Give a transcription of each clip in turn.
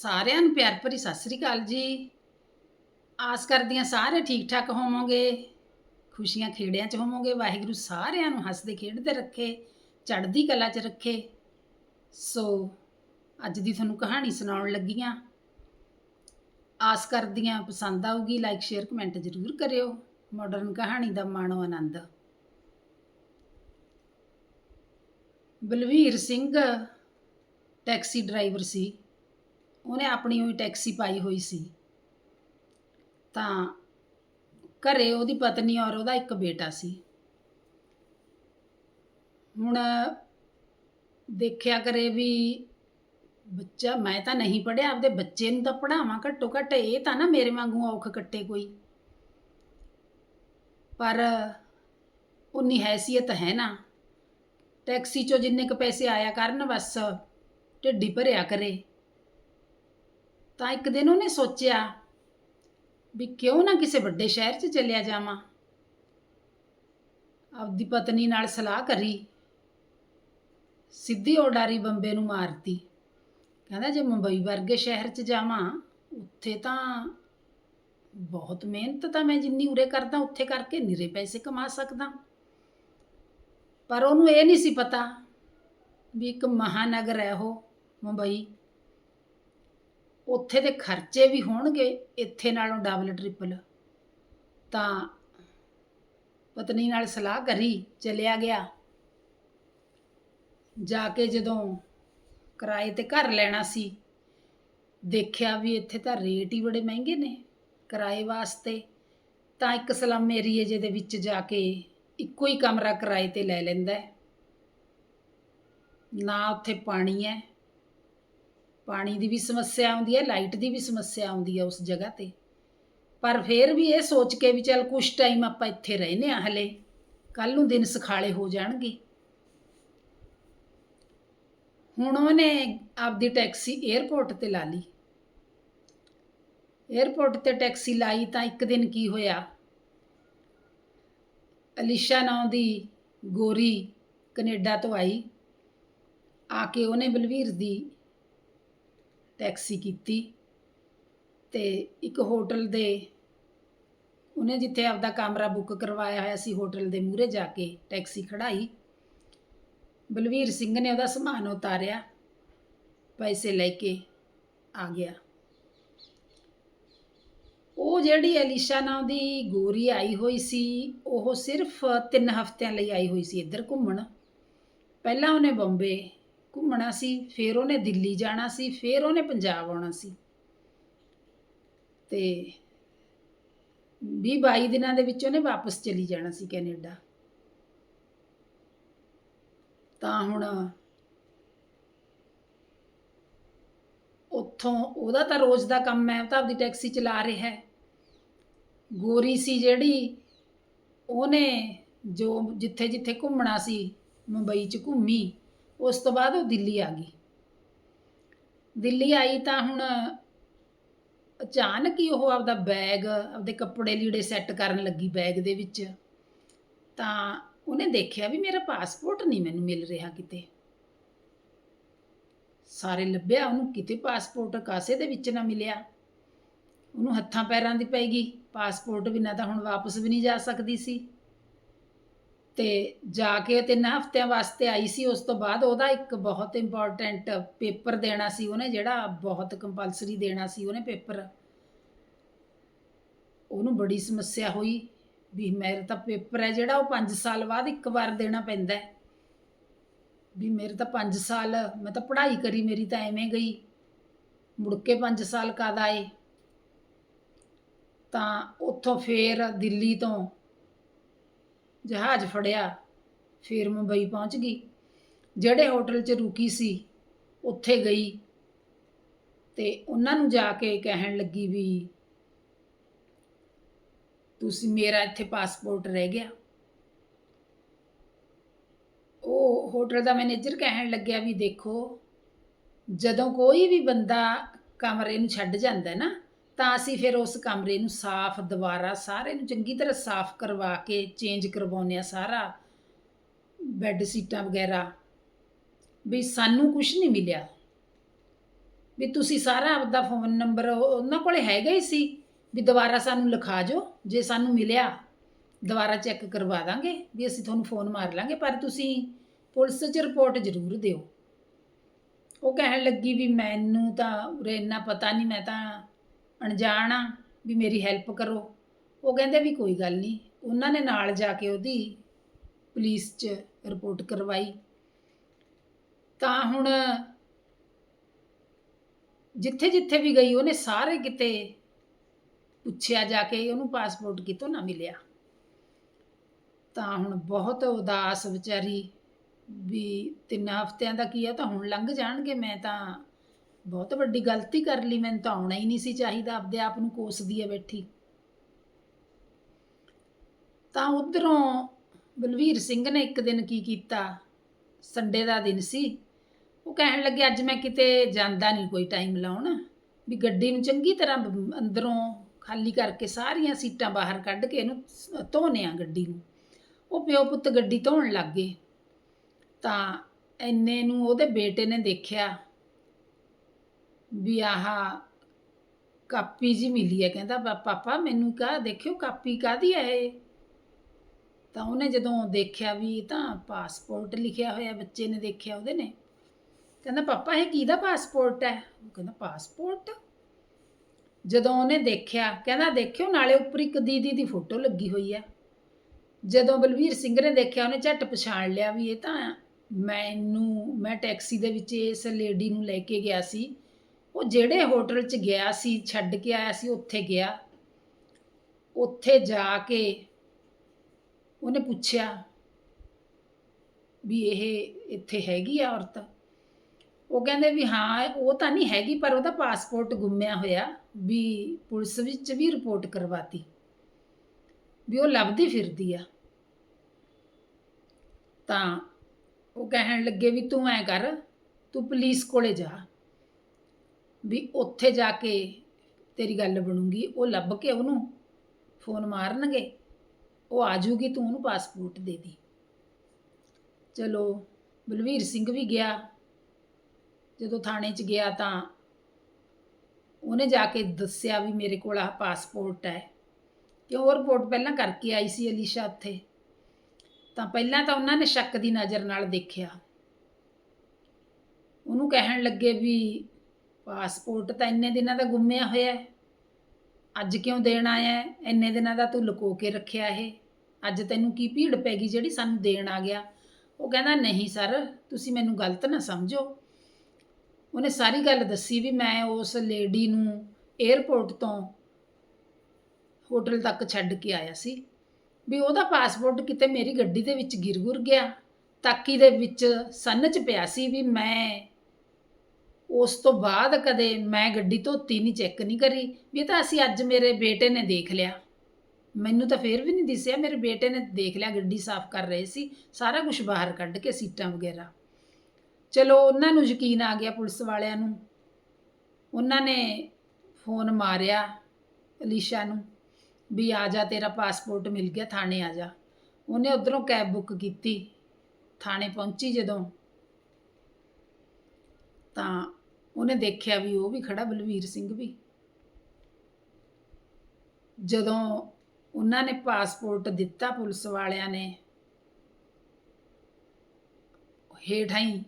ਸਾਰਿਆਂ ਨੂੰ ਪਿਆਰ ਭਰੀ ਸਤਿ ਸ੍ਰੀ ਅਕਾਲ ਜੀ। ਆਸ ਕਰਦੀਆਂ ਸਾਰੇ ਠੀਕ ਠਾਕ ਹੋਵੋਗੇ, ਖੁਸ਼ੀਆਂ ਖੇੜਿਆਂ 'ਚ ਹੋਵੋਗੇ, ਵਾਹਿਗੁਰੂ ਸਾਰਿਆਂ ਨੂੰ ਹੱਸਦੇ ਖੇਡਦੇ ਰੱਖੇ, ਚੜ੍ਹਦੀ ਕਲਾ 'ਚ ਰੱਖੇ। ਸੋ ਅੱਜ ਦੀ ਤੁਹਾਨੂੰ ਕਹਾਣੀ ਸੁਣਾਉਣ ਲੱਗੀਆਂ ਆਸ ਕਰਦੀਆਂ ਪਸੰਦ ਆਊਗੀ ਲਾਈਕ ਸ਼ੇਅਰ ਕਮੈਂਟ ਜ਼ਰੂਰ ਕਰਿਓ। ਮਾਡਰਨ ਕਹਾਣੀ ਦਾ ਮਾਣੋ ਆਨੰਦ। ਬਲਵੀਰ ਸਿੰਘ ਟੈਕਸੀ ਡਰਾਈਵਰ ਸੀ। ਉਹਨੇ ਆਪਣੀ ਹੋਈ ਟੈਕਸੀ ਪਾਈ ਹੋਈ ਸੀ। ਤਾਂ ਘਰੇ ਉਹਦੀ ਪਤਨੀ ਔਰ ਉਹਦਾ ਇੱਕ ਬੇਟਾ ਸੀ। ਹੁਣ ਦੇਖਿਆ ਕਰੇ ਵੀ ਬੱਚਾ, ਮੈਂ ਤਾਂ ਨਹੀਂ ਪੜਿਆ ਆਪਦੇ ਬੱਚੇ ਨੂੰ ਤਾਂ ਪੜਾਵਾਂ ਘੱਟੋ ਘੱਟ, ਇਹ ਤਾਂ ਨਾ ਮੇਰੇ ਵਾਂਗੂ ਔਖ ਕੱਟੇ ਕੋਈ। ਪਰ ਉਨੀ ਹੈਸੀਅਤ ਹੈ ਨਾ। ਟੈਕਸੀ ਚੋਂ ਜਿੰਨੇ ਕ ਪੈਸੇ ਆਇਆ ਕਰਨ, ਬਸ ਢਿੱਡੀ ਭਰਿਆ ਕਰੇ। ਤਾਂ ਇੱਕ ਦਿਨ ਉਹਨੇ ਸੋਚਿਆ ਵੀ ਕਿਉਂ ਨਾ ਕਿਸੇ ਵੱਡੇ ਸ਼ਹਿਰ 'ਚ ਚੱਲਿਆ ਜਾਵਾਂ। ਆਪਦੀ ਪਤਨੀ ਨਾਲ ਸਲਾਹ ਕਰੀ। ਸਿੱਧੀ ਉਡਾਰੀ ਬੰਬੇ ਨੂੰ ਮਾਰਤੀ। ਕਹਿੰਦਾ, ਜੇ ਮੁੰਬਈ ਵਰਗੇ ਸ਼ਹਿਰ 'ਚ ਜਾਵਾਂ, ਉੱਥੇ ਤਾਂ ਬਹੁਤ ਮਿਹਨਤ ਤਾਂ ਮੈਂ ਜਿੰਨੀ ਉਰੇ ਕਰਦਾ, ਉੱਥੇ ਕਰਕੇ ਨਿਰੇ ਪੈਸੇ ਕਮਾ ਸਕਦਾ। ਪਰ ਉਹਨੂੰ ਇਹ ਨਹੀਂ ਸੀ ਪਤਾ ਵੀ ਇੱਕ ਮਹਾਨਗਰ ਹੈ ਉਹ ਮੁੰਬਈ। ਉੱਥੇ ਦੇ ਖਰਚੇ ਵੀ ਹੋਣਗੇ, ਇੱਥੇ ਨਾਲੋਂ ਡਬਲ ਟ੍ਰਿਪਲ ਤਾਂ ਪਤਨੀ ਨਾਲ ਸਲਾਹ ਕਰੀ, ਚਲਿਆ ਗਿਆ। ਜਾ ਕੇ ਜਦੋਂ ਕਿਰਾਏ ਤੇ ਘਰ ਲੈਣਾ ਸੀ, ਦੇਖਿਆ ਵੀ ਇੱਥੇ ਤਾਂ ਰੇਟ ਹੀ ਬੜੇ ਮਹਿੰਗੇ ਨੇ ਕਿਰਾਏ ਵਾਸਤੇ। ਤਾਂ ਇੱਕ ਸਲਮ ਏਰੀਏ ਜੇ ਦੇ ਵਿੱਚ ਜਾ ਕੇ ਇੱਕੋ ਹੀ ਕਮਰਾ ਕਿਰਾਏ ਤੇ ਲੈ ਲੈਂਦਾ ਨਾ ਉੱਥੇ ਪਾਣੀ ਹੈ ਪਾਣੀ ਦੀ ਵੀ ਸਮੱਸਿਆ ਆਉਂਦੀ ਹੈ, ਲਾਈਟ ਦੀ ਵੀ ਸਮੱਸਿਆ ਆਉਂਦੀ ਹੈ ਉਸ ਜਗ੍ਹਾ ਤੇ। ਪਰ ਫਿਰ ਵੀ ਇਹ ਸੋਚ ਕੇ ਵੀ ਚੱਲ ਕੁਛ ਟਾਈਮ ਆਪਾਂ ਇੱਥੇ ਰਹਿੰਦੇ ਆ ਹਲੇ। ਕੱਲ ਨੂੰ ਦਿਨ ਸਖਾਲੇ ਹੋ ਜਾਣਗੇ। ਹੁਣ ਉਹਨੇ ਆਪਦੀ ਟੈਕਸੀ 에ਅਰਪੋਰਟ ਤੇ ਲਾ ਲਈ। 에ਅਰਪੋਰਟ ਤੇ ਟੈਕਸੀ ਲਾਈ ਤਾਂ ਇੱਕ ਦਿਨ ਕੀ ਹੋਇਆ? ਅਲੀਸ਼ਾ ਨਾਂ ਦੀ ਗੋਰੀ ਕੈਨੇਡਾ ਤੋਂ ਆਈ। ਆ ਕੇ ਉਹਨੇ ਬਲਵੀਰ ਦੀ ਟੈਕਸੀ ਕੀਤੀ ਤੇ ਇੱਕ ਹੋਟਲ ਦੇ ਉਹਨੇ ਜਿੱਥੇ ਆਪਦਾ ਕਮਰਾ ਬੁੱਕ ਕਰਵਾਇਆ ਹੋਇਆ ਸੀ, ਹੋਟਲ ਦੇ ਮੂਹਰੇ ਜਾ ਕੇ ਟੈਕਸੀ ਖੜਾਈ ਬਲਵੀਰ ਸਿੰਘ ਨੇ ਉਹਦਾ ਸਮਾਨ ਉਤਾਰਿਆ, ਪੈਸੇ ਲੈ ਕੇ ਆ ਗਿਆ। ਉਹ ਜਿਹੜੀ ਅਲੀਸ਼ਾ ਨਾਂ ਦੀ ਗੋਰੀ ਆਈ ਹੋਈ ਸੀ, ਉਹ ਸਿਰਫ 3 ਹਫ਼ਤਿਆਂ ਲਈ ਆਈ ਹੋਈ ਸੀ ਇੱਧਰ ਘੁੰਮਣ। ਪਹਿਲਾਂ ਉਹਨੇ ਬੰਬੇ ਘੁੰਮਣਾ ਸੀ, ਫਿਰ ਉਹਨੇ ਦਿੱਲੀ ਜਾਣਾ ਸੀ, ਫਿਰ ਉਹਨੇ ਪੰਜਾਬ ਆਉਣਾ ਸੀ। ਤੇ 20 22 ਦਿਨਾਂ ਦੇ ਵਿੱਚ ਉਹਨੇ ਵਾਪਸ ਚਲੀ ਜਾਣਾ ਸੀ ਕੈਨੇਡਾ। ਤਾਂ ਹੁਣ ਉੱਥੋਂ ਉਹਦਾ ਤਾਂ ਰੋਜ਼ ਦਾ ਕੰਮ ਹੈ, ਉਹ ਤਾਂ ਆਪਦੀ ਟੈਕਸੀ ਚਲਾ ਰਿਹਾ ਹੈ। ਗੋਰੀ ਸੀ ਜਿਹੜੀ, ਉਹਨੇ ਜੋ ਜਿੱਥੇ ਜਿੱਥੇ ਘੁੰਮਣਾ ਸੀ, ਮੁੰਬਈ 'ਚ ਘੁੰਮੀ। ਉਸ ਤੋਂ ਬਾਅਦ ਉਹ ਦਿੱਲੀ ਆ ਗਈ। ਦਿੱਲੀ ਆਈ ਤਾਂ ਹੁਣ ਅਚਾਨਕ ਹੀ ਉਹ ਆਪਦਾ ਬੈਗ ਆਪਦੇ ਕੱਪੜੇ ਲੀੜੇ ਸੈੱਟ ਕਰਨ ਲੱਗੀ ਬੈਗ ਦੇ ਵਿੱਚ। ਤਾਂ ਉਹਨੇ ਦੇਖਿਆ ਵੀ ਮੇਰਾ ਪਾਸਪੋਰਟ ਨਹੀਂ ਮੈਨੂੰ ਮਿਲ ਰਿਹਾ ਕਿਤੇ। ਸਾਰੇ ਲੱਭਿਆ, ਉਹਨੂੰ ਕਿਤੇ ਪਾਸਪੋਰਟ ਕਾਸੇ ਦੇ ਵਿੱਚ ਨਾ ਮਿਲਿਆ। ਉਹਨੂੰ ਹੱਥਾਂ ਪੈਰਾਂ ਦੀ ਪੈ ਗਈ। ਪਾਸਪੋਰਟ ਬਿਨਾਂ ਤਾਂ ਹੁਣ ਵਾਪਸ ਵੀ ਨਹੀਂ ਜਾ ਸਕਦੀ ਸੀ। ਤੇ ਜਾ ਕੇ ਤਿੰਨ ਹਫ਼ਤਿਆਂ ਵਾਸਤੇ ਆਈ ਸੀ, ਉਸ ਤੋਂ ਬਾਅਦ ਉਹਦਾ ਇੱਕ ਬਹੁਤ ਇੰਪੋਰਟੈਂਟ ਪੇਪਰ ਦੇਣਾ ਸੀ ਉਹਨੇ, ਜਿਹੜਾ ਬਹੁਤ ਕੰਪਲਸਰੀ ਦੇਣਾ ਸੀ ਉਹਨੇ ਪੇਪਰ। ਉਹਨੂੰ ਬੜੀ ਸਮੱਸਿਆ ਹੋਈ ਵੀ ਮੇਰੇ ਤਾਂ ਪੇਪਰ ਹੈ ਜਿਹੜਾ ਉਹ 5 ਸਾਲ ਬਾਅਦ ਇੱਕ ਵਾਰ ਦੇਣਾ ਪੈਂਦਾ ਹੈ। ਵੀ ਮੇਰੇ ਤਾਂ 5 ਸਾਲ, ਮੈਂ ਤਾਂ ਪੜ੍ਹਾਈ ਕਰੀ, ਮੇਰੀ ਤਾਂ ਐਵੇਂ ਗਈ। ਮੁੜ ਕੇ 5 ਸਾਲ ਕਦ ਆਏ ਤਾਂ ਉੱਥੋਂ ਫੇਰ ਦਿੱਲੀ ਤੋਂ ਜਹਾਜ਼ ਫੜਿਆ, ਫਿਰ ਮੁੰਬਈ ਪਹੁੰਚ ਗਈ। ਜਿਹੜੇ ਹੋਟਲ 'ਚ ਰੁਕੀ ਸੀ, ਉੱਥੇ ਗਈ ਤੇ ਉਹਨਾਂ ਨੂੰ ਜਾ ਕੇ ਕਹਿਣ ਲੱਗੀ ਵੀ ਤੁਸੀਂ ਮੇਰਾ ਇੱਥੇ ਪਾਸਪੋਰਟ ਰਹਿ ਗਿਆ। ਉਹ ਹੋਟਲ ਦਾ ਮੈਨੇਜਰ ਕਹਿਣ ਲੱਗਿਆ ਵੀ ਦੇਖੋ, ਜਦੋਂ ਕੋਈ ਵੀ ਬੰਦਾ ਕਮਰੇ ਨੂੰ ਛੱਡ ਜਾਂਦਾ ਨਾ ਤਾਂ ਅਸੀਂ ਫਿਰ ਉਸ ਕਮਰੇ ਨੂੰ ਸਾਫ਼ ਦੁਬਾਰਾ ਸਾਰੇ ਨੂੰ ਚੰਗੀ ਤਰ੍ਹਾਂ ਸਾਫ਼ ਕਰਵਾ ਕੇ ਚੇਂਜ ਕਰਵਾਉਂਦੇ ਆ ਸਾਰਾ ਬੈੱਡ ਸੀਟਾਂ ਵਗੈਰਾ ਵੀ ਸਾਨੂੰ ਕੁਝ ਨਹੀਂ ਮਿਲਿਆ। ਵੀ ਤੁਸੀਂ ਸਾਰਾ ਆਪਦਾ ਫੋਨ ਨੰਬਰ ਉਹਨਾਂ ਕੋਲੇ ਹੈਗਾ ਹੀ ਸੀ ਵੀ ਦੁਬਾਰਾ ਸਾਨੂੰ ਲਿਖਾ ਜੋ ਜੇ ਸਾਨੂੰ ਮਿਲਿਆ ਦੁਬਾਰਾ ਚੈੱਕ ਕਰਵਾ ਦਾਂਗੇ ਵੀ ਅਸੀਂ ਤੁਹਾਨੂੰ ਫੋਨ ਮਾਰ ਲਾਂਗੇ, ਪਰ ਤੁਸੀਂ ਪੁਲਿਸ 'ਚ ਰਿਪੋਰਟ ਜ਼ਰੂਰ ਦਿਓ। ਉਹ ਕਹਿਣ ਲੱਗੀ ਵੀ ਮੈਨੂੰ ਤਾਂ ਉਰੇ ਇੰਨਾ ਪਤਾ ਨਹੀਂ, ਮੈਂ ਤਾਂ ਅਣਜਾਣ ਆ ਵੀ ਮੇਰੀ ਹੈਲਪ ਕਰੋ। ਉਹ ਕਹਿੰਦੇ ਵੀ ਕੋਈ ਗੱਲ ਨਹੀਂ। ਉਹਨਾਂ ਨੇ ਨਾਲ ਜਾ ਕੇ ਉਹਦੀ ਪੁਲਿਸ 'ਚ ਰਿਪੋਰਟ ਕਰਵਾਈ। ਤਾਂ ਹੁਣ ਜਿੱਥੇ ਜਿੱਥੇ ਵੀ ਗਈ, ਉਹਨੇ ਸਾਰੇ ਕਿਤੇ ਪੁੱਛਿਆ ਜਾ ਕੇ, ਉਹਨੂੰ ਪਾਸਪੋਰਟ ਕਿਤੋਂ ਨਾ ਮਿਲਿਆ। ਤਾਂ ਹੁਣ ਬਹੁਤ ਉਦਾਸ ਵਿਚਾਰੀ ਵੀ ਤਿੰਨ ਹਫ਼ਤਿਆਂ ਦਾ ਕੀ ਆ, ਤਾਂ ਹੁਣ ਲੰਘ ਜਾਣਗੇ, ਮੈਂ ਤਾਂ ਬਹੁਤ ਵੱਡੀ ਗਲਤੀ ਕਰ ਲਈ, ਮੈਨੂੰ ਤਾਂ ਆਉਣਾ ਹੀ ਨਹੀਂ ਸੀ ਚਾਹੀਦਾ, ਆਪਦੇ ਆਪ ਨੂੰ ਕੋਸਦੀ ਹੈ ਬੈਠੀ। ਤਾਂ ਉਧਰੋਂ ਬਲਵੀਰ ਸਿੰਘ ਨੇ ਇੱਕ ਦਿਨ ਕੀ ਕੀਤਾ? ਸੰਡੇ ਦਾ ਦਿਨ ਸੀ। ਉਹ ਕਹਿਣ ਲੱਗੇ, ਅੱਜ ਮੈਂ ਕਿਤੇ ਜਾਂਦਾ ਨਹੀਂ ਕੋਈ ਟਾਈਮ ਲਾਉਣ, ਵੀ ਗੱਡੀ ਨੂੰ ਚੰਗੀ ਤਰ੍ਹਾਂ ਅੰਦਰੋਂ ਖਾਲੀ ਕਰਕੇ ਸਾਰੀਆਂ ਸੀਟਾਂ ਬਾਹਰ ਕੱਢ ਕੇ ਇਹਨੂੰ ਸ- ਗੱਡੀ ਨੂੰ। ਉਹ ਪਿਓ ਪੁੱਤ ਗੱਡੀ ਧੋਣ ਲੱਗ ਗਏ। ਤਾਂ ਐਨੇ ਨੂੰ ਉਹਦੇ ਬੇਟੇ ਨੇ ਦੇਖਿਆ। ਵੀ ਆਹ ਕਾਪੀ ਜੀ ਮਿਲੀ ਹੈ। ਕਹਿੰਦਾ, "ਪਾ- ਪਾਪਾ, ਮੈਨੂੰ ਕਾ, ਦੇਖਿਓ ਕਾਪੀ ਕਾਦੀ ਹੈ ਇਹ? ਤਾਂ ਉਹਨੇ ਜਦੋਂ ਦੇਖਿਆ ਵੀ ਇਹ ਤਾਂ ਪਾਸਪੋਰਟ ਲਿਖਿਆ ਹੋਇਆ, ਬੱਚੇ ਨੇ ਦੇਖਿਆ ਉਹਦੇ ਨੇ। ਕਹਿੰਦਾ, ਪਾਪਾ, ਇਹ ਕਿਹਦਾ ਪਾਸਪੋਰਟ ਹੈ? ਉਹ ਕਹਿੰਦਾ, ਪਾਸਪੋਰਟ? ਜਦੋਂ ਉਹਨੇ ਦੇਖਿਆ, ਕਹਿੰਦਾ, ਦੇਖਿਓ, ਨਾਲੇ ਉੱਪਰ ਇੱਕ ਦੀਦੀ ਦੀ ਫੋਟੋ ਲੱਗੀ ਹੋਈ ਹੈ। ਜਦੋਂ ਬਲਵੀਰ ਸਿੰਘ ਨੇ ਦੇਖਿਆ, ਉਹਨੇ ਝੱਟ ਪਛਾਣ ਲਿਆ ਵੀ ਇਹ ਤਾਂ ਮੈਨੂੰ ਮੈਂ ਟੈਕਸੀ ਦੇ ਵਿੱਚ ਇਸ ਲੇਡੀ ਨੂੰ ਲੈ ਕੇ ਗਿਆ ਸੀ। ਉਹ ਜਿਹੜੇ ਹੋਟਲ 'ਚ ਗਿਆ ਸੀ, ਛੱਡ ਕੇ ਆਇਆ ਸੀ, ਉੱਥੇ ਗਿਆ। ਉੱਥੇ ਜਾ ਕੇ ਉਹਨੇ ਪੁੱਛਿਆ ਵੀ ਇਹ ਇੱਥੇ ਹੈਗੀ ਆ ਔਰਤ? ਉਹ ਕਹਿੰਦੇ ਵੀ ਹਾਂ, ਉਹ ਤਾਂ ਨਹੀਂ ਹੈਗੀ, ਪਰ ਉਹਦਾ ਪਾਸਪੋਰਟ ਗੁੰਮਿਆ ਹੋਇਆ, ਵੀ ਪੁਲਿਸ ਵਿੱਚ ਵੀ ਰਿਪੋਰਟ ਕਰਵਾਤੀ, ਵੀ ਉਹ ਲੱਭਦੀ ਫਿਰਦੀ ਆ। ਤਾਂ ਉਹ ਕਹਿਣ ਲੱਗੇ ਵੀ ਤੂੰ ਐ ਕਰ, ਤੂੰ ਪੁਲਿਸ ਕੋਲੇ ਜਾ। ਵੀ ਉੱਥੇ ਜਾ ਕੇ ਤੇਰੀ ਗੱਲ ਬਣੂਗੀ। ਉਹ ਲੱਭ ਕੇ ਉਹਨੂੰ ਫੋਨ ਮਾਰਨਗੇ। ਉਹ ਆ ਜੂਗੀ, ਤੂੰ ਉਹਨੂੰ ਪਾਸਪੋਰਟ ਦੇ ਦੀ। ਚਲੋ, ਬਲਵੀਰ ਸਿੰਘ ਵੀ ਗਿਆ। ਜਦੋਂ ਥਾਣੇ 'ਚ ਗਿਆ ਤਾਂ ਉਹਨੇ ਜਾ ਕੇ ਦੱਸਿਆ ਵੀ ਮੇਰੇ ਕੋਲ ਆਹ ਪਾਸਪੋਰਟ ਹੈ। ਕਿ ਉਹ ਰਿਪੋਰਟ ਪਹਿਲਾਂ ਕਰਕੇ ਆਈ ਸੀ ਅਲੀਸ਼ਾ ਉੱਥੇ। ਤਾਂ ਪਹਿਲਾਂ ਤਾਂ ਉਹਨਾਂ ਨੇ ਸ਼ੱਕ ਦੀ ਨਜ਼ਰ ਨਾਲ ਦੇਖਿਆ। ਉਹਨੂੰ ਕਹਿਣ ਲੱਗੇ ਵੀ ਪਾਸਪੋਰਟ ਤਾਂ ਇੰਨੇ ਦਿਨਾਂ ਦਾ ਗੁੰਮਿਆ ਹੋਇਆ ਹੈ। ਅੱਜ ਕਿਉਂ ਦੇਣ ਆਇਆ ਹੈ? ਇੰਨੇ ਦਿਨਾਂ ਦਾ ਤੂੰ ਲੁਕੋ ਕੇ ਰੱਖਿਆ ਇਹ। ਅੱਜ ਤੈਨੂੰ ਕੀ ਭੀੜ ਪੈ ਗਈ ਜਿਹੜੀ ਸਾਨੂੰ ਦੇਣ ਆ ਗਿਆ? ਉਹ ਕਹਿੰਦਾ, ਨਹੀਂ ਸਰ, ਤੁਸੀਂ ਮੈਨੂੰ ਗਲਤ ਨਾ ਸਮਝੋ। ਉਹਨੇ ਸਾਰੀ ਗੱਲ ਦੱਸੀ ਵੀ ਮੈਂ ਉਸ ਲੇਡੀ ਨੂੰ 에ਅਰਪੋਰਟ ਤੋਂ ਹੋਟਲ ਤੱਕ ਛੱਡ ਕੇ ਆਇਆ ਸੀ। ਵੀ ਉਹਦਾ ਪਾਸਪੋਰਟ ਕਿਤੇ ਮੇਰੀ ਗੱਡੀ ਦੇ ਵਿੱਚ ਗਿਰ ਗੁਰ ਗਿਆ। ਤਾਕੀ ਦੇ ਵਿੱਚ ਸੰਨ ਚ ਪਿਆ ਸੀ ਵੀ ਮੈਂ ਉਸ ਤੋਂ ਬਾਅਦ ਕਦੇ ਮੈਂ ਗੱਡੀ ਧੋਤੀ ਨਹੀਂ ਚੈੱਕ ਨਹੀਂ ਕਰੀ। ਵੀ ਇਹ ਤਾਂ ਅਸੀਂ ਅੱਜ ਮੇਰੇ ਬੇਟੇ ਨੇ ਦੇਖ ਲਿਆ। ਮੈਨੂੰ ਤਾਂ ਫੇਰ ਵੀ ਨਹੀਂ ਦਿਸਿਆ, ਮੇਰੇ ਬੇਟੇ ਨੇ ਦੇਖ ਲਿਆ, ਗੱਡੀ ਸਾਫ਼ ਕਰ ਰਹੇ ਸੀ, ਸਾਰਾ ਕੁਝ ਬਾਹਰ ਕੱਢ ਕੇ ਸੀਟਾਂ ਵਗੈਰਾ। ਚਲੋ, ਉਹਨਾਂ ਨੂੰ ਯਕੀਨ ਆ ਗਿਆ ਪੁਲਿਸ ਵਾਲਿਆਂ ਨੂੰ। ਉਹਨਾਂ ਨੇ ਫੋਨ ਮਾਰਿਆ ਅਲੀਸ਼ਾ ਨੂੰ ਵੀ ਆ ਜਾ, ਤੇਰਾ ਪਾਸਪੋਰਟ ਮਿਲ ਗਿਆ, ਥਾਣੇ ਆ ਜਾ। ਉਹਨੇ ਉਧਰੋਂ ਕੈਬ ਬੁੱਕ ਕੀਤੀ, ਥਾਣੇ ਪਹੁੰਚੀ ਜਦੋਂ। ਤਾਂ ਉਹਨੇ ਦੇਖਿਆ ਵੀ ਉਹ ਵੀ ਖੜਾ, ਬਲਵੀਰ ਸਿੰਘ ਵੀ। ਜਦੋਂ ਉਹਨਾਂ ਨੇ ਪਾਸਪੋਰਟ ਦਿੱਤਾ ਪੁਲਿਸ ਵਾਲਿਆਂ ਨੇ ਹੇਠਾਂ ਹੀ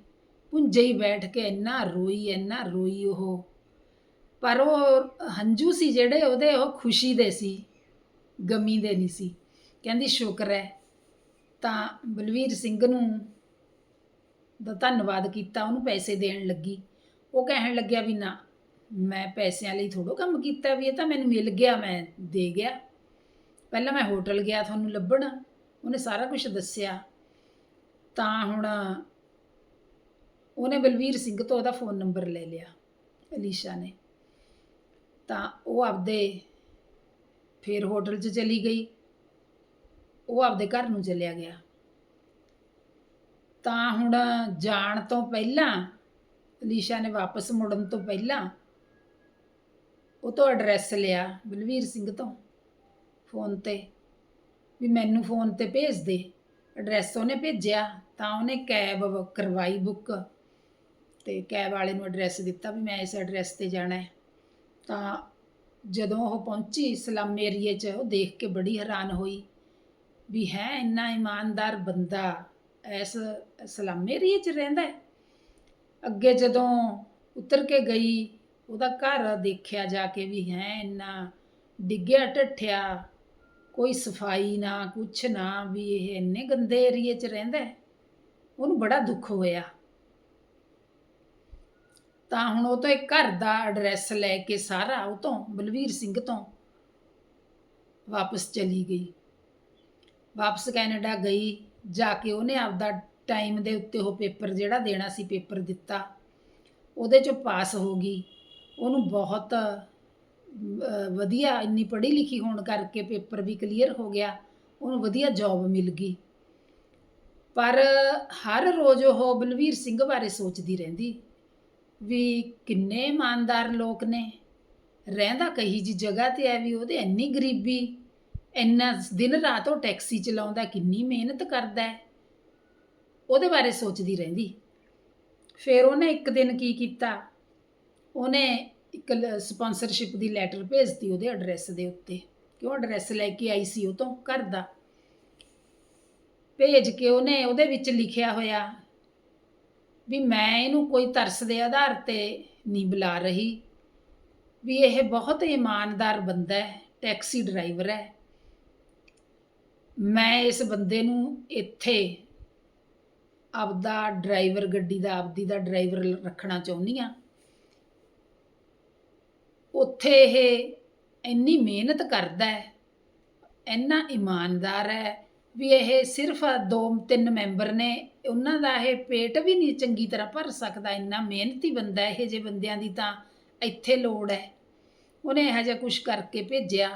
ਪੁੰਜੇ ਹੀ ਬੈਠ ਕੇ ਇੰਨਾ ਰੋਈ ਇੰਨਾ ਰੋਈ ਉਹ। ਪਰ ਉਹ ਹੰਝੂ ਸੀ ਜਿਹੜੇ ਉਹਦੇ, ਉਹ ਖੁਸ਼ੀ ਦੇ ਸੀ, ਗਮੀ ਦੇ ਨਹੀਂ ਸੀ। ਕਹਿੰਦੀ, ਸ਼ੁਕਰ ਹੈ। ਤਾਂ ਬਲਵੀਰ ਸਿੰਘ ਨੂੰ ਦਾ ਧੰਨਵਾਦ ਕੀਤਾ, ਉਹਨੂੰ ਪੈਸੇ ਦੇਣ ਲੱਗੀ। ਉਹ ਕਹਿਣ ਲੱਗਿਆ ਵੀ ਨਾ, ਮੈਂ ਪੈਸਿਆਂ ਲਈ ਥੋੜੋ ਕੰਮ ਕੀਤਾ ਵੀ ਇਹ ਤਾਂ ਮੈਨੂੰ ਮਿਲ ਗਿਆ, ਮੈਂ ਦੇ ਗਿਆ। ਪਹਿਲਾਂ ਮੈਂ ਹੋਟਲ ਗਿਆ ਤੁਹਾਨੂੰ ਲੱਭਣ, ਉਹਨੇ ਸਾਰਾ ਕੁਝ ਦੱਸਿਆ। ਤਾਂ ਹੁਣ ਉਹਨੇ ਬਲਵੀਰ ਸਿੰਘ ਤੋਂ ਉਹਦਾ ਫੋਨ ਨੰਬਰ ਲੈ ਲਿਆ, ਅਲੀਸ਼ਾ ਨੇ। ਤਾਂ ਉਹ ਆਪਦੇ ਫਿਰ ਹੋਟਲ 'ਚ ਚਲੀ ਗਈ। ਉਹ ਆਪਦੇ ਘਰ ਨੂੰ ਚਲਿਆ ਗਿਆ। ਤਾਂ ਹੁਣ ਜਾਣ ਤੋਂ ਪਹਿਲਾਂ ਅਲੀਸ਼ਾ ਨੇ ਵਾਪਸ ਮੁੜਨ ਤੋਂ ਪਹਿਲਾਂ ਉਹ ਤੋਂ ਐਡਰੈਸ ਲਿਆ ਬਲਵੀਰ ਸਿੰਘ ਤੋਂ ਫੋਨ ਤੇ ਵੀ ਮੈਨੂੰ ਫੋਨ ਤੇ ਭੇਜ ਦੇ। ਐਡਰੈਸ ਉਹਨੇ ਭੇਜਿਆ ਤਾਂ ਉਹਨੇ ਕੈਬ ਕਰਵਾਈ ਬੁੱਕ ਤੇ ਕੈਬ ਵਾਲੇ ਨੂੰ ਐਡਰੈਸ ਦਿੱਤਾ ਵੀ ਮੈਂ ਇਸ ਐਡਰੈਸ ਤੇ ਜਾਣਾ ਹੈ। ਤਾਂ ਜਦੋਂ ਉਹ ਪਹੁੰਚੀ ਸਲਮ ਏਰੀਏ 'ਚ, ਉਹ ਦੇਖ ਕੇ ਬੜੀ ਹੈਰਾਨ ਹੋਈ ਵੀ ਹੈ ਇੰਨਾ ਇਮਾਨਦਾਰ ਬੰਦਾ ਇਸ ਸਲਮ ਏਰੀਏ 'ਚ ਰਹਿੰਦਾ ਹੈ? ਅੱਗੇ ਜਦੋਂ ਉਤਰ ਕੇ ਗਈ, ਉਹਦਾ ਘਰ ਦੇਖਿਆ ਜਾ ਕੇ ਵੀ ਹੈ ਇੰਨਾ ਡਿੱਗਿਆ ਢੱਠਿਆ ਕੋਈ ਸਫ਼ਾਈ ਨਾ, ਕੁਛ ਨਾ, ਵੀ ਇਹ ਇੰਨੇ ਗੰਦੇ ਏਰੀਏ 'ਚ ਰਹਿੰਦਾ ਉਹਨੂੰ ਬੜਾ ਦੁੱਖ ਹੋਇਆ। ਤਾਂ ਹੁਣ ਉਹ ਤੋਂ ਇੱਕ ਘਰ ਦਾ ਐਡਰੈਸ ਲੈ ਕੇ ਸਾਰਾ ਉਹ ਤੋਂ, ਬਲਵੀਰ ਸਿੰਘ ਤੋਂ ਵਾਪਸ ਚਲੀ ਗਈ। ਵਾਪਸ ਕੈਨੇਡਾ ਗਈ, ਜਾ ਕੇ ਉਹਨੇ ਆਪਦਾ ਟਾਈਮ ਦੇ ਉੱਤੇ ਉਹ ਪੇਪਰ ਜਿਹੜਾ ਦੇਣਾ ਸੀ ਪੇਪਰ ਦਿੱਤਾ, ਉਹਦੇ ਚੋਂ ਪਾਸ ਹੋ ਗਈ। ਉਹਨੂੰ ਬਹੁਤ ਵਧੀਆ ਇੰਨੀ ਪੜ੍ਹੀ ਲਿਖੀ ਹੋਣ ਕਰਕੇ ਪੇਪਰ ਵੀ ਕਲੀਅਰ ਹੋ ਗਿਆ, ਉਹਨੂੰ ਵਧੀਆ ਜੌਬ ਮਿਲ ਗਈ। ਪਰ ਹਰ ਰੋਜ਼ ਉਹ ਬਲਵੀਰ ਸਿੰਘ ਬਾਰੇ ਸੋਚਦੀ ਰਹਿੰਦੀ, ਵੀ ਕਿੰਨੇ ਇਮਾਨਦਾਰ ਲੋਕ ਨੇ। ਰਹਿੰਦਾ ਕਹੀ ਜੀ ਜਗ੍ਹਾ ਤੇ ਹੈ ਵੀ ਉਹਦੇ ਇੰਨੀ ਗਰੀਬੀ, ਇੰਨਾ ਦਿਨ ਰਾਤ ਉਹ ਟੈਕਸੀ ਚਲਾਉਂਦਾ, ਕਿੰਨੀ ਮਿਹਨਤ ਕਰਦਾ ਹੈ। ਉਹਦੇ ਬਾਰੇ ਸੋਚਦੀ ਰਹਿੰਦੀ। ਫਿਰ ਉਹਨੇ ਇੱਕ ਦਿਨ ਕੀ ਕੀਤਾ? ਉਹਨੇ ਇੱਕ ਸਪਾਂਸਰਸ਼ਿਪ ਦੀ ਲੈਟਰ ਭੇਜਤੀ ਉਹਦੇ ਐਡਰੈਸ ਦੇ ਉੱਤੇ ਕਿ ਉਹ ਐਡਰੈਸ ਲੈ ਕੇ ਆਈ ਸੀ ਉਹ ਤੋਂ ਘਰ ਦਾ। ਭੇਜ ਕੇ ਉਹਨੇ ਉਹਦੇ ਵਿੱਚ ਲਿਖਿਆ ਹੋਇਆ ਵੀ ਮੈਂ ਇਹਨੂੰ ਕੋਈ ਤਰਸ ਦੇ ਆਧਾਰ ਤੇ ਨਹੀਂ ਬੁਲਾ ਰਹੀ, ਵੀ ਇਹ ਬਹੁਤ ਇਮਾਨਦਾਰ ਬੰਦਾ ਹੈ ਟੈਕਸੀ ਡਰਾਈਵਰ ਹੈ। ਮੈਂ ਇਸ ਬੰਦੇ ਨੂੰ ਇੱਥੇ ਆਪਦਾ ਡਰਾਈਵਰ ਗੱਡੀ ਦਾ, ਆਪਦੀ ਦਾ ਡਰਾਈਵਰ ਰੱਖਣਾ ਚਾਹੁੰਦੀ ਆ ਉੱਥੇ ਇਹ ਇੰਨੀ ਮਿਹਨਤ ਕਰਦਾ ਹੈ, ਇੰਨਾ ਇਮਾਨਦਾਰ ਹੈ ਵੀ ਇਹ ਸਿਰਫ ਦੋ, ਤਿੰਨ ਮੈਂਬਰ ਨੇ, ਉਹਨਾਂ ਦਾ ਇਹ ਪੇਟ ਵੀ ਨਹੀਂ ਚੰਗੀ ਤਰ੍ਹਾਂ ਭਰ ਸਕਦਾ, ਇੰਨਾ ਮਿਹਨਤੀ ਬੰਦਾ ਇਹ ਜੇ ਬੰਦਿਆਂ ਦੀ ਤਾਂ ਇੱਥੇ ਲੋੜ ਹੈ। ਉਹਨੇ ਇਹੋ ਜਿਹਾ ਕੁਝ ਕਰਕੇ ਭੇਜਿਆ,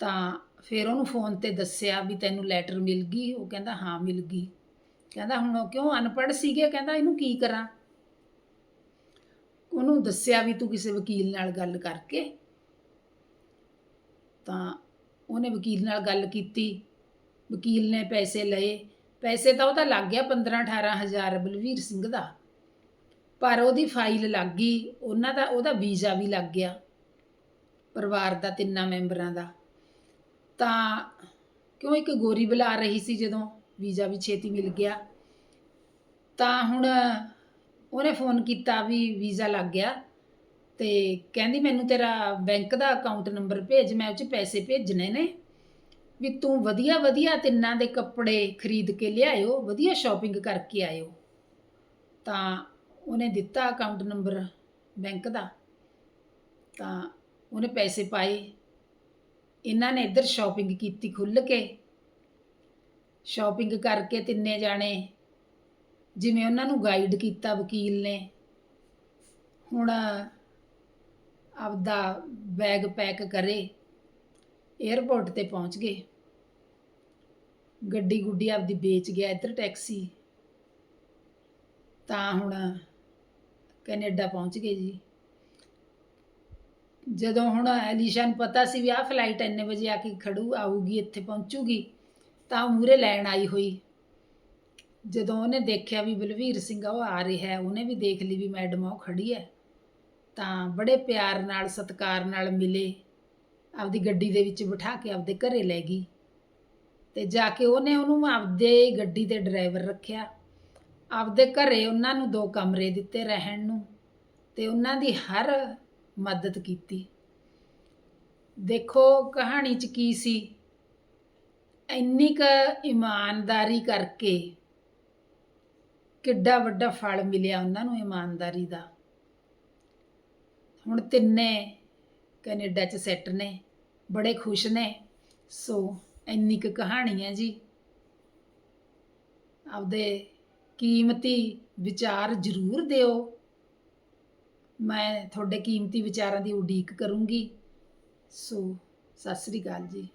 ਤਾਂ ਫਿਰ ਉਹਨੂੰ ਫੋਨ ਤੇ ਦੱਸਿਆ ਵੀ ਤੈਨੂੰ ਲੈਟਰ ਮਿਲ ਗਈ, ਉਹ ਕਹਿੰਦਾ ਹਾਂ, ਮਿਲ ਗਈ। ਕਹਿੰਦਾ ਹੁਣ ਉਹ ਕਿਉਂ ਅਨਪੜ੍ਹ ਸੀਗੇ? ਕਹਿੰਦਾ ਇਹਨੂੰ ਕੀ ਕਰਾਂ? ਉਹਨੂੰ ਦੱਸਿਆ ਵੀ ਤੂੰ ਕਿਸੇ ਵਕੀਲ ਨਾਲ ਗੱਲ ਕਰਕੇ। ਤਾਂ ਉਹਨੇ ਵਕੀਲ ਨਾਲ ਗੱਲ ਕੀਤੀ। ਵਕੀਲ ਨੇ ਪੈਸੇ ਲਏ। ਪੈਸੇ ਤਾਂ ਉਹਦਾ ਲੱਗ ਗਿਆ 15 18 ਹਜ਼ਾਰ ਬਲਵੀਰ ਸਿੰਘ ਦਾ। ਪਰ ਉਹਦੀ ਫਾਈਲ ਲੱਗ ਗਈ। ਉਹਨਾਂ ਦਾ, ਉਹਦਾ ਵੀਜ਼ਾ ਵੀ ਲੱਗ ਗਿਆ। ਪਰਿਵਾਰ ਦਾ ਤਿੰਨਾਂ ਮੈਂਬਰਾਂ ਦਾ। ਤਾਂ ਕਿਉਂ ਇੱਕ ਗੋਰੀ ਬੁਲਾ ਰਹੀ ਸੀ ਜਦੋਂ? ਵੀਜ਼ਾ ਵੀ ਛੇਤੀ ਮਿਲ ਗਿਆ। ਤਾਂ ਹੁਣ ਉਹਨੇ ਫੋਨ ਕੀਤਾ ਵੀ ਵੀਜ਼ਾ ਲੱਗ ਗਿਆ ਤੇ ਕਹਿੰਦੀ ਮੈਨੂੰ ਤੇਰਾ ਬੈਂਕ ਦਾ ਅਕਾਊਂਟ ਨੰਬਰ ਭੇਜ, ਮੈਂ ਉਹ 'ਚ ਪੈਸੇ ਭੇਜਣੇ ਨੇ। ਵੀ ਤੂੰ ਵਧੀਆ ਵਧੀਆ ਤਿੰਨਾਂ ਦੇ ਕੱਪੜੇ ਖਰੀਦ ਕੇ ਲਿਆਇਓ, ਵਧੀਆ ਸ਼ਾਪਿੰਗ ਕਰਕੇ ਆਇਓ। ਤਾਂ ਉਹਨੇ ਦਿੱਤਾ ਅਕਾਊਂਟ ਨੰਬਰ ਬੈਂਕ ਦਾ। ਤਾਂ ਉਹਨੇ ਪੈਸੇ ਪਾਏ। ਇਹਨਾਂ ਨੇ ਇੱਧਰ ਸ਼ਾਪਿੰਗ ਕੀਤੀ ਖੁੱਲ ਕੇ। ਸ਼ਾਪਿੰਗ ਕਰਕੇ ਤਿੰਨੇ ਜਾਣੇ। ਜਿਵੇਂ ਉਹਨਾਂ ਨੂੰ ਗਾਈਡ ਕੀਤਾ ਵਕੀਲ ਨੇ। ਹੁਣ ਆਪਦਾ ਬੈਗ ਪੈਕ ਕਰੇ। 에ਅਰਪੋਰਟ ਤੇ ਪਹੁੰਚ ਗਏ। ਗੱਡੀ ਗੁੱਡੀ ਆਪਦੀ ਵੇਚ ਗਿਆ, ਇੱਧਰ ਟੈਕਸੀ ਤਾਂ ਹੁਣ ਕੈਨੇਡਾ ਪਹੁੰਚ ਗਏ ਜੀ। ਜਦੋਂ ਹੁਣ ਐਲੀਸ਼ਾ ਨੂੰ ਪਤਾ ਸੀ ਵੀ ਆਹ ਫਲਾਈਟ ਇੰਨੇ ਵਜੇ ਆ ਕੇ ਖੜੂ, ਆਊਗੀ, ਇੱਥੇ ਪਹੁੰਚੂਗੀ। ਤਾਂ ਮੂਰੇ ਲੈਣ ਆਈ ਹੋਈ। ਜਦੋਂ ਉਹਨੇ ਦੇਖਿਆ ਵੀ ਬਲਵੀਰ ਸਿੰਘ ਉਹ ਆ ਰਿਹਾ ਹੈ, ਉਹਨੇ ਵੀ ਦੇਖ ਲਈ ਵੀ ਮੈਡਮ ਉਹ ਖੜੀ ਹੈ। ਤਾਂ ਬੜੇ ਪਿਆਰ ਨਾਲ, ਸਤਿਕਾਰ ਨਾਲ ਮਿਲੇ। ਆਪਦੀ ਗੱਡੀ ਦੇ ਵਿੱਚ ਬਿਠਾ ਕੇ ਆਪਦੇ ਘਰੇ ਲੈ ਗਈ। ਤੇ ਜਾ ਕੇ ਉਹਨੇ ਉਹਨੂੰ ਆਪਦੇ ਗੱਡੀ ਤੇ ਡਰਾਈਵਰ ਰੱਖਿਆ। ਆਪਦੇ ਘਰੇ ਉਹਨਾਂ ਨੂੰ ਦੋ ਕਮਰੇ ਦਿੱਤੇ ਰਹਿਣ ਨੂੰ ਤੇ ਉਹਨਾਂ ਦੀ ਹਰ ਮਦਦ ਕੀਤੀ। ਦੇਖੋ ਕਹਾਣੀ 'ਚ ਕੀ ਸੀ? ਇੰਨੀ ਕ ਇਮਾਨਦਾਰੀ ਕਰਕੇ ਕਿੱਡਾ ਵੱਡਾ ਫਲ ਮਿਲਿਆ ਉਹਨਾਂ ਨੂੰ ਇਮਾਨਦਾਰੀ ਦਾ। ਹੁਣ ਤਿੰਨੇ ਕੈਨੇਡਾ 'ਚ ਸੈੱਟ ਨੇ, ਬੜੇ ਖੁਸ਼ ਨੇ। ਸੋ ਇੰਨੀ ਕੁ ਕਹਾਣੀ ਹੈ ਜੀ। ਆਪਦੇ ਕੀਮਤੀ ਵਿਚਾਰ ਜ਼ਰੂਰ ਦਿਓ। ਮੈਂ ਤੁਹਾਡੇ ਕੀਮਤੀ ਵਿਚਾਰਾਂ ਦੀ ਉਡੀਕ ਕਰੂੰਗੀ। ਸੋ ਸਤਿ ਸ੍ਰੀ ਅਕਾਲ ਜੀ।